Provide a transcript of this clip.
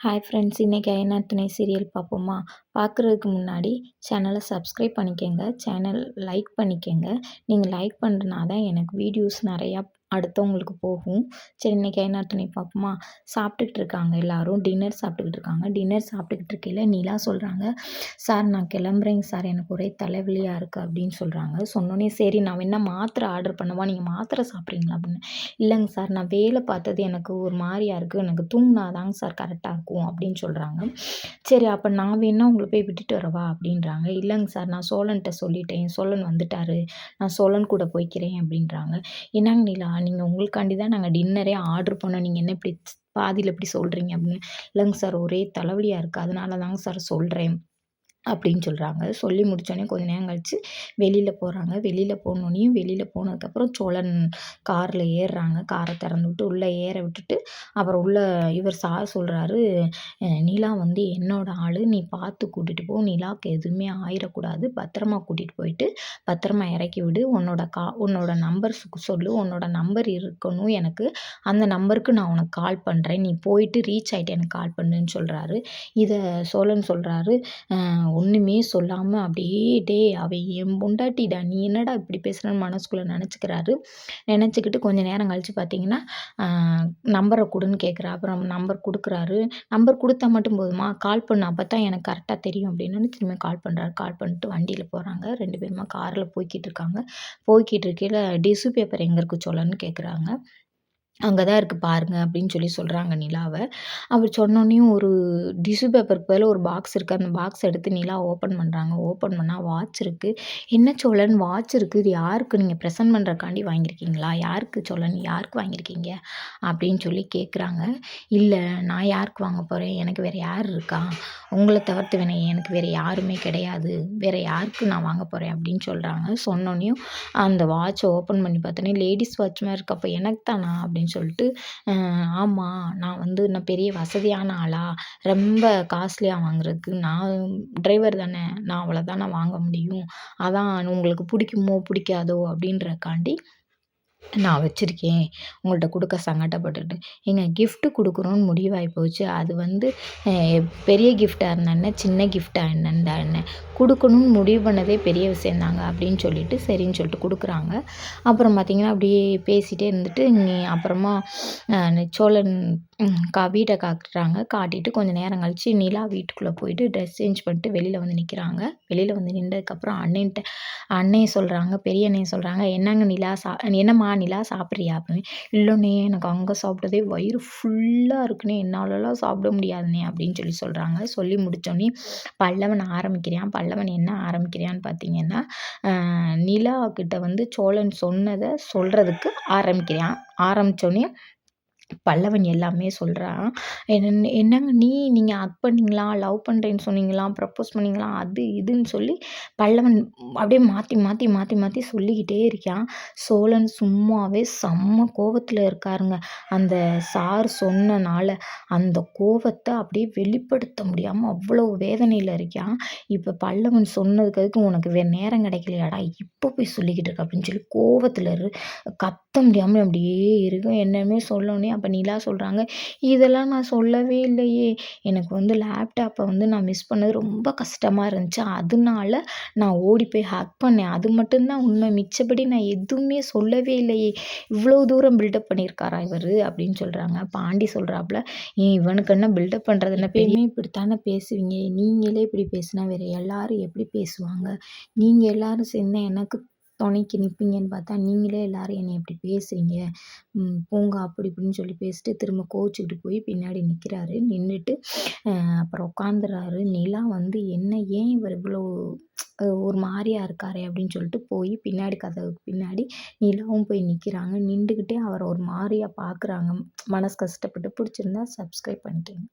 Hi friends இன்றைக்கி ஐநா துணை சீரியல் பார்ப்போமா? பார்க்குறதுக்கு முன்னாடி சேனலை சப்ஸ்கிரைப் பண்ணிக்கோங்க. சேனல் லைக் பண்ணிக்கோங்க. நீங்கள் லைக் பண்ணுறனா தான் எனக்கு வீடியோஸ் நிறையா அடுத்தவங்களுக்கு போகும். சரி இன்றைக்கி என்ன துணி பார்ப்போமா சாப்பிட்டுக்கிட்டு இருக்காங்க எல்லோரும். டின்னர் சாப்பிட்டுக்கிட்டு இருக்காங்க. டின்னர் சாப்பிட்டுக்கிட்டு இருக்கையில் நிலா சொல்கிறாங்க சார் நான் கிளம்புறேங்க சார். எனக்கு ஒரே தலைவலியாக இருக்குது அப்படின்னு சொல்கிறாங்க சொன்னோன்னே சரி நான் வேணால் மாத்திரை ஆர்டர் பண்ணவா? நீங்கள் மாத்திரை சாப்பிட்றீங்களா? அப்படின்னு. இல்லைங்க சார். நான் வேலை பார்த்தது எனக்கு ஒரு மாதிரியாக இருக்குது எனக்கு தூங்கினாதாங்க சார் கரெக்டாக இருக்கும் அப்படின்னு சொல்கிறாங்க சரி அப்போ நான் வேணால் உங்களை போய் விட்டுட்டு வரவா? அப்படின்றாங்க. இல்லைங்க சார். நான் சோழன்கிட்ட சொல்லிட்டேன். சோழன் வந்துட்டார். நான் சோழன் கூட போய்க்கிறேன் அப்படின்றாங்க. என்னங்க நிலா? நீங்கள் உங்களுக்காண்டி தான் நாங்கள் டின்னரே ஆர்டர் பண்ணோம். நீங்கள் என்ன இப்படி பாதியில் இப்படி சொல்கிறீங்க அப்படின்னு. இல்லைங்க சார் ஒரே தலைவலியாக இருக்குது அதனால தாங்க சார் சொல்கிறேன் அப்படின்னு சொல்கிறாங்க சொல்லி முடித்தோடனே கொஞ்ச நேரம் கழித்து வெளியில் போகிறாங்க வெளியில் போனோடனையும் வெளியில் போனதுக்கப்புறம் சோழன் காரில் ஏறுறாங்க. காரை திறந்து விட்டு உள்ளே ஏற விட்டுட்டு அப்புறம் உள்ளே இவர் சார் சொல்கிறாரு நிலா வந்து என்னோட ஆள். நீ பார்த்து கூட்டிகிட்டு போ. நிலாவுக்கு எதுவுமே ஆயிடக்கூடாது பத்திரமா கூட்டிகிட்டு போயிட்டு பத்திரமா இறக்கி விடு. உன்னோட கா உன்னோட நம்பர் சொல்லு. உன்னோட நம்பர் இருக்கணும். எனக்கு அந்த நம்பருக்கு நான் உனக்கு கால் பண்ணுறேன் நீ போயிட்டு ரீச் ஆகிட்டு எனக்கு கால் பண்ணுன்னு சொல்கிறாரு இதை சோழன் சொல்கிறாரு ஒன்றுமே சொல்லாமல் அப்படியே டே அவள் என் பொண்டாட்டிடா நீ என்னடா இப்படி பேசுகிறேன்னு மனசுக்குள்ளே நினச்சிக்கிறாரு. நினச்சிக்கிட்டு கொஞ்சம் நேரம் கழித்து பார்த்தீங்கன்னா நம்பரை கொடுன்னு கேட்குறா அப்புறம் நம்பர் கொடுக்குறாரு. நம்பர் கொடுத்தா மட்டும் போதுமா? கால் பண்ண அப்போ தான் எனக்கு கரெக்டாக தெரியும் அப்படின்னு திரும்பி கால் பண்ணுறாரு கால் பண்ணிட்டு வண்டியில் போகிறாங்க ரெண்டு பேருமா காரில் போய்கிட்டு இருக்காங்க. போய்கிட்டு இருக்கையில் டிஷ்யூ பேப்பர் எங்கே இருக்குது சொல்லன்னு கேட்குறாங்க அங்கே தான் இருக்குது பாருங்கள் அப்படின்னு சொல்லி சொல்கிறாங்க நிலாவை. அவர் சொன்னோன்னையும் ஒரு டிஷ்யூ பேப்பருக்கு பதிலாக ஒரு பாக்ஸ் இருக்குது அந்த பாக்ஸ் எடுத்து நிலா ஓப்பன் பண்ணுறாங்க ஓப்பன் பண்ணால் வாட்ச் இருக்குது என்ன சோழன் வாட்ச் இருக்குது இது யாருக்கு? நீங்கள் ப்ரெசென்ட் பண்ணுறக்காண்டி வாங்கியிருக்கீங்களா? யாருக்கு சோழன்? யாருக்கு வாங்கியிருக்கீங்க? அப்படின்னு சொல்லி கேட்குறாங்க இல்லை நான் யாருக்கு வாங்க போகிறேன் எனக்கு வேறு யார் இருக்கா? உங்களை தவிர்த்து வேணே எனக்கு வேறு யாருமே கிடையாது. வேறு யாருக்கு நான் வாங்க போகிறேன் அப்படின்னு சொல்கிறாங்க சொன்னோடனையும் அந்த வாட்சை ஓப்பன் பண்ணி பார்த்தோன்னே லேடிஸ் வாட்ச் மாதிரி இருக்கப்போ எனக்கு தானா? அப்படின்னு அப்படின்னு சொல்லிட்டு ஆமாம் நான் வந்து நான் பெரிய வசதியான ஆளா ரொம்ப காஸ்ட்லியாக வாங்குறதுக்கு நான் டிரைவர் தானே நான் அவ்வளோ நான் வாங்க முடியும். அதான் உங்களுக்கு பிடிக்குமோ பிடிக்காதோ அப்படின்றக்காண்டி நான் வச்சுருக்கேன். உங்கள்கிட்ட கொடுக்க சங்கடப்பட்டுட்டு. ஏங்க கிஃப்ட்டு கொடுக்குறோன்னு முடிவாகி போச்சு. அது வந்து பெரிய கிஃப்ட்டாக இருந்தா என்ன? சின்ன கிஃப்ட்டாக என்னன்னு என்ன? கொடுக்கணும்னு முடிவு பண்ணதே பெரிய விஷயந்தாங்க அப்படின்னு சொல்லிட்டு சரின்னு சொல்லிட்டு கொடுக்குறாங்க. அப்புறம் பார்த்திங்கன்னா அப்படியே பேசிகிட்டே இருந்துட்டு அப்புறமா சோழன் கா வீட்டை காட்டுறாங்க. காட்டிட்டு கொஞ்சம் நேரம் கழித்து நிலா வீட்டுக்குள்ளே போயிட்டு ட்ரெஸ் சேஞ்ச் பண்ணிட்டு வெளியில் வந்து நிற்கிறாங்க வெளியில் வந்து நின்றதுக்கப்புறம் அண்ணன்ட்ட அண்ணையை சொல்கிறாங்க பெரிய அண்ணையை சொல்கிறாங்க என்னங்க நிலா சா என்னம்மா நிலா சாப்பிட்றியா? அப்படின்னு. இல்லைண்ணே எனக்கு அங்கே சாப்பிட்டதே வயிறு ஃபுல்லாக இருக்குண்ணே. என்னாலலாம் சாப்பிட முடியாதுண்ணே. அப்படின்னு சொல்லி சொல்கிறாங்க சொல்லி முடித்தோடனே பல்லவன் ஆரம்பிக்கிறான். பல்லவன் என்ன ஆரம்பிக்கிறான்னு பார்த்தீங்கன்னா நிலா கிட்ட வந்து சோழன் சொன்னதை சொல்கிறதுக்கு ஆரம்பிக்கிறான். ஆரம்பித்தோடனே பல்லவன் எல்லாமே சொல்கிறான் என்ன என்னங்க நீ நீங்கள் ஹக் பண்ணிங்களா? லவ் பண்ணுறேன்னு சொன்னீங்களா? ப்ரப்போஸ் பண்ணீங்களா? அது இதுன்னு சொல்லி பல்லவன் அப்படியே மாற்றி மாற்றி மாற்றி மாற்றி சொல்லிக்கிட்டே இருக்கான். சோழன் சும்மாவே செம்ம கோவத்தில் இருக்காருங்க. அந்த சார் சொன்னனால அந்த கோவத்தை அப்படியே வெளிப்படுத்த முடியாமல் அவ்வளோ வேதனையில் இருக்கான். இப்போ பல்லவன் சொன்னதுக்கு அதுக்கு உனக்கு வே நேரம் கிடைக்கலையாடா? எப்போ போய் சொல்லிக்கிட்டு இருக்க அப்படின்னு சொல்லி கோவத்தில் இரு கத்த முடியாமல் அப்படியே இருக்கும். என்னமே சொல்லணுன்னே அப்போ நிலா சொல்கிறாங்க இதெல்லாம் நான் சொல்லவே இல்லையே. எனக்கு வந்து லேப்டாப்பை வந்து நான் மிஸ் பண்ணது ரொம்ப கஷ்டமாக இருந்துச்சு. அதனால நான் ஓடி போய் ஹேக் பண்ணேன். அது மட்டும்தான் உண்மை. மிச்சப்படி நான் எதுவுமே சொல்லவே இல்லையே. இவ்வளோ தூரம் பில்டப் பண்ணியிருக்காரா இவர்? அப்படின்னு சொல்கிறாங்க பாண்டி சொல்கிறாப்புல இவனுக்கு என்ன பில்டப் பண்ணுறது என்ன பெரிய இப்படித்தானே பேசுவீங்க. நீங்களே இப்படி பேசினா வேறு எல்லாரும் எப்படி பேசுவாங்க? நீங்கள் எல்லாரும் சேர்ந்து எனக்கு துணைக்கு நிற்பீங்கன்னு பார்த்தா நீங்களே எல்லோரும் என்னை இப்படி பேசுகிறீங்க போங்க அப்படி இப்படின்னு சொல்லி பேசிட்டு திரும்ப கோவிச்சிக்கிட்டு போய் பின்னாடி நிற்கிறாரு நின்றுட்டு அப்புறம் உட்காந்துறாரு நிலா வந்து என்ன ஏன் இவர் இவ்வளோ ஒரு மாதிரியா இருக்காரே? அப்படின்னு சொல்லிட்டு போய் பின்னாடி கதவுக்கு பின்னாடி நிலாவும் போய் நிற்கிறாங்க நின்றுக்கிட்டே அவரை ஒரு மாதிரியா பார்க்குறாங்க மனசு கஷ்டப்பட்டு பிடிச்சிருந்தா சப்ஸ்கிரைப் பண்ணிக்கோங்க.